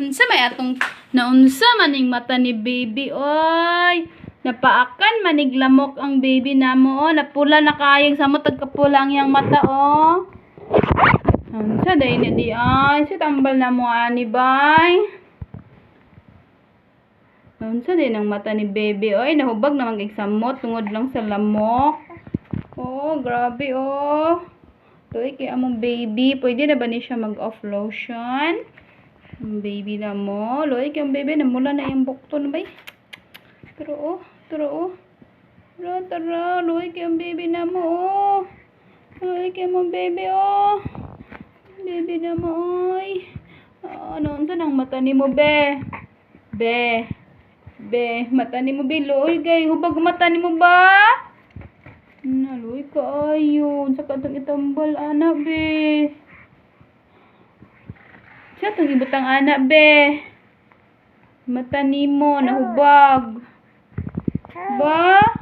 Naunsa may atong naunsa maning mata ni baby oy. Napaakan manig lamok ang baby namo oh. Napula na kayang samot tagkapula ang iyang mata oh. Naunsa day na di ay si tambal na mo ani bay. Naunsa din ang mata ni baby oy nahubag na magigsamot tungod lang sa lamok. Oh, grabe oh. Tuloy kay among baby. Pwede na ba ni siya mag-off lotion? Ang baby na mo. Loy kay ang baby. Namula na yung bukton ba? Pero oh. Pero oh. Tara, tara. Loy kay ang baby na mo oh. Loy kay among baby oh. Baby na mo oy. Ah, ano unsa nang mata ni mo be? Be. Be, mata ni mo be. Loy gay. Hubag mata ni mo ba? Naloy ka ayon. Sa katong itambal, anak, be. Sa itong ibutang anak, be. Mata ni mo, nahubag. Ba?